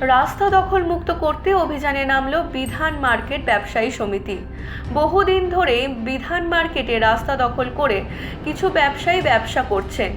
রাস্তা দখল মুক্ত করতে অভিযানে নামল বিধান মার্কেট ব্যবসায়ী সমিতি। বহুদিন ধরে বিধান মার্কেটে রাস্তা দখল করে কিছু ব্যবসায়ী ব্যবসা করছেন।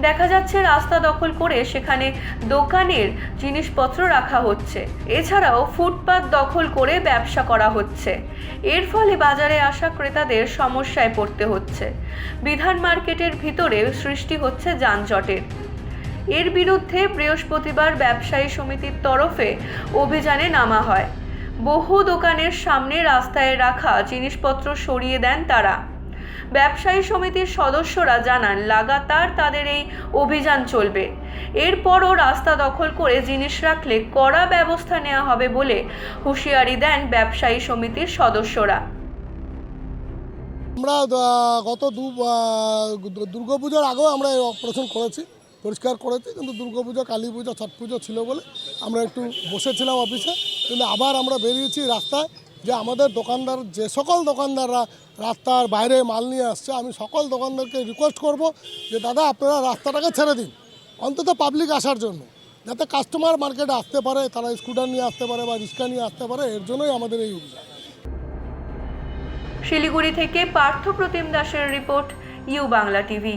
দেখা যাচ্ছে রাস্তা দখল করে সেখানে দোকানের জিনিসপত্র রাখা হচ্ছে। এছাড়াও ফুটপাত দখল করে ব্যবসা করা হচ্ছে। এর ফলে বাজারে আসা ক্রেতাদের সমস্যায় পড়তে হচ্ছে। বিধান মার্কেটের ভিতরে সৃষ্টি হচ্ছে যানজটের। এর বিরুদ্ধে বৃহস্পতিবার ব্যবসায়ী সমিতির তরফে অভিযানে নামা হয়। বহু দোকানের সামনে রাস্তায় রাখা জিনিসপত্র সরিয়ে দেন তারা। ব্যবসায়ী সমিতির সদস্যরা জানান, লাগাতার তাদের এই অভিযান চলবে। এরপরও রাস্তা দখল করে জিনিস রাখলে কড়া ব্যবস্থা নেওয়া হবে বলে হুঁশিয়ারি দেন ব্যবসায়ী সমিতির সদস্যরা। আমরা গত দুর্গাপুজোর আগেও আমরা অপারেশন করেছি। পরিষ্কার করেছি, কিন্তু দুর্গাপুজো কালী পুজো, ছট পুজো ছিল বলে আমরা একটু বসেছিলাম অফিসে। কিন্তু আবার আমরা বেরিয়েছি রাস্তায় যে আমাদের দোকানদার, যে সকল দোকানদাররা রাস্তার বাইরে মাল নিয়ে আসছে, আমি সকল দোকানদারকে রিকোয়েস্ট করব যে, দাদা, আপনারা রাস্তাটাকে ছেড়ে দিন। অন্তত পাবলিক আসার জন্য। যাতে কাস্টমার মার্কেটে আসতে পারে, তারা স্কুটার নিয়ে আসতে পারে বা রিক্সা নিয়ে আসতে পারে, এর জন্যই আমাদের এই অভিযান। শিলিগুড়ি থেকে পার্থ প্রতিম দাসের report, U Bangla TV.